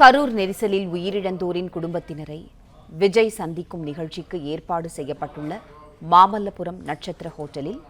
கரூர் நெரிசலில் உயிரிழந்தோரின் குடும்பத்தினரை விஜய் சந்திக்கும் நிகழ்ச்சிக்கு ஏற்பாடு செய்யப்பட்டுள்ள மாமல்லபுரம் நட்சத்திர ஹோட்டலில்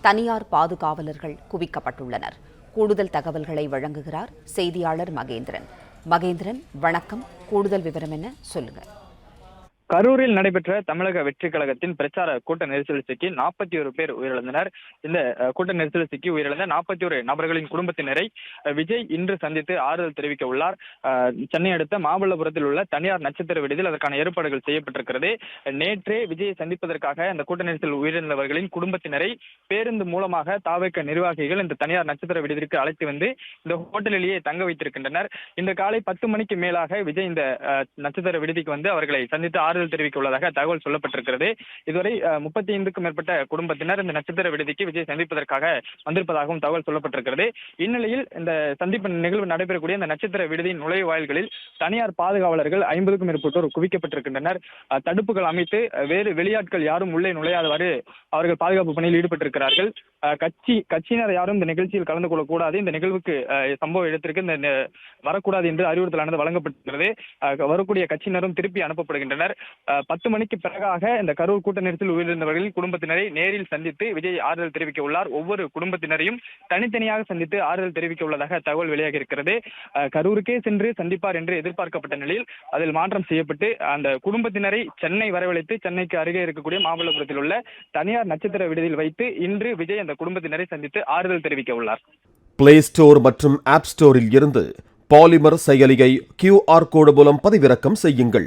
தனியார் பாதுகாவலர்கள் குவிக்கப்பட்டுள்ளனர். கூடுதல் தகவல்களை வழங்குகிறார் செய்தியாளர் மகேந்திரன். மகேந்திரன் வணக்கம். கூடுதல் விவரம் என்ன? சொல்லுங்கள் கரூரில் நடைபெற்ற தமிழக வெற்றி கழகத்தின் பிரச்சார கூட்ட நெரிசல் சிக்கி நாற்பத்தி ஒரு பேர் உயிரிழந்தனர். இந்த கூட்ட நெரிசல் சிக்கி உயிரிழந்த நாற்பத்தி ஒரு நபர்களின் குடும்பத்தினரை விஜய் இன்று சந்தித்து ஆறுதல் தெரிவிக்க உள்ளார். சென்னை அடுத்த மாமல்லபுரத்தில் உள்ள தனியார் நட்சத்திர விடுதியில் அதற்கான ஏற்பாடுகள் செய்யப்பட்டிருக்கிறது. நேற்றே விஜயை சந்திப்பதற்காக அந்த கூட்ட நெரிசல் உயிரிழந்தவர்களின் குடும்பத்தினரை பேருந்து மூலமாக தாவக நிர்வாகிகள் இந்த தனியார் நட்சத்திர விடுதிக்கு அழைத்து வந்து இந்த ஹோட்டலிலேயே தங்க வைத்திருக்கின்றனர். இந்த காலை பத்து மணிக்கு மேலாக விஜய் இந்த நட்சத்திர விடுதிக்கு வந்து அவர்களை சந்தித்து ஆறுதல் தெரிவிக்க உள்ளதாக தகவல் சொல்லப்பட்டிருக்கிறது. இதுவரை முப்பத்தி ஐந்துக்கும் மேற்பட்ட குடும்பத்தினர் இந்த நட்சத்திர விடுதிக்கு விஜய் சந்திப்பதற்காக வந்திருப்பதாகவும் தகவல் சொல்லப்பட்டிருக்கிறது. இந்நிலையில் இந்த சந்திப்பு நிகழ்வு நடைபெறக்கூடிய இந்த நட்சத்திர விடுதியின் நுழைவாயில்களில் தனியார் பாதுகாவலர்கள் ஐம்பதுக்கும் மேற்பட்டோர் குவிக்கப்பட்டிருக்கின்றனர். தடுப்புகள் அமைத்து வேறு வெளியாட்கள் யாரும் உள்ளே நுழையாதவாறு அவர்கள் பாதுகாப்பு பணியில் ஈடுபட்டிருக்கிறார்கள். கட்சி கட்சியினர் யாரும் இந்த நிகழ்ச்சியில் கலந்து கொள்ளக்கூடாது. இந்த நிகழ்வுக்கு சம்பவ இடத்திற்கு இந்த வரக்கூடாது என்று அறிவுறுத்தலானது வழங்கப்பட்டுள்ளது வரக்கூடிய கட்சியினரும் திருப்பி அனுப்பப்படுகின்றனர். பத்து மணிக்கு பிறகாக இந்த கரூர் கூட்ட நெரிசல் உயிரிழந்தவர்களின் குடும்பத்தினரை நேரில் சந்தித்து விஜய் ஆறுதல் தெரிவிக்க உள்ளார் ஒவ்வொரு குடும்பத்தினரையும் தனித்தனியாக சந்தித்து ஆறுதல் தெரிவிக்க உள்ளதாக தகவல் வெளியாகி இருக்கிறது. கரூருக்கே சென்று சந்திப்பார் என்று எதிர்பார்க்கப்பட்ட நிலையில் அதில் மாற்றம் செய்யப்பட்டு அந்த குடும்பத்தினரை சென்னை வரவழைத்து சென்னைக்கு அருகே இருக்கக்கூடிய மாமல்லபுரத்தில் உள்ள தனியார் நட்சத்திர விடுதியில் வைத்து இன்று விஜய் அந்த குடும்பத்தினரை சந்தித்து ஆறுதல் தெரிவிக்க உள்ளார் பிளே ஸ்டோர் மற்றும் ஆப் ஸ்டோரில் இருந்து பாலிமர் செயலியை கியூஆர் கோடு மூலம் பதிவிறக்கம் செய்யுங்கள்.